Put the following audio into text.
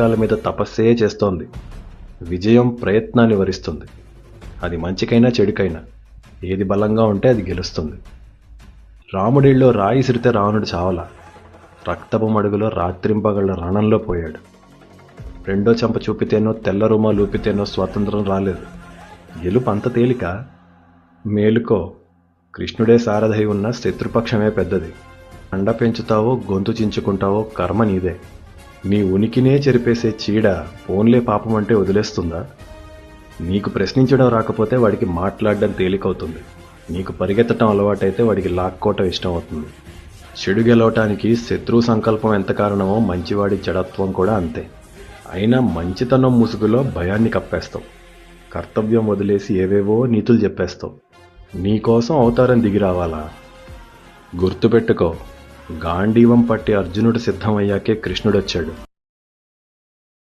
కాళ్ళ మీద తపస్సే చేస్తోంది. విజయం ప్రయత్నాన్ని వరిస్తుంది. అది మంచికైనా చెడుకైనా. ఏది బలంగా ఉంటే అది గెలుస్తుంది. రాముడిలో రాయి సిరితే రావణుడు చావల. రక్తపు మడుగులో రాత్రింపగళ్ళ రణంలో పోయాడు. రెండో చెంప చూపితేనో తెల్ల రుమాలు స్వాతంత్రం రాలేదు. గెలుపు అంత తేలిక? మేలుకో. కృష్ణుడే సారథై ఉన్న శత్రుపక్షమే పెద్దది. అండ పెంచుతావో గొంతు చించుకుంటావో కర్మ నీదే. నీ ఉనికినే చెరిపేసే చీడ ఫోన్లే పాపం అంటే వదిలేస్తుందా? నీకు ప్రశ్నించడం రాకపోతే వాడికి మాట్లాడడం తేలికవుతుంది. నీకు పరిగెత్తడం అలవాటైతే వాడికి లాక్కోవటం ఇష్టం అవుతుంది చెడు గెలవటానికి శత్రువు సంకల్పం ఎంత కారణమో మంచివాడి జడత్వం కూడా అంతే. అయినా మంచితనం ముసుగులో భయాన్ని కప్పేస్తావు. కర్తవ్యం వదిలేసి ఏవేవో నీతులు చెప్పేస్తావు. నీకోసం అవతారం దిగి రావాలా? గుర్తుపెట్టుకో గాంధీవం పట్టి అర్జునుడు సిద్ధమయ్యాకే కృష్ణుడొచ్చాడు.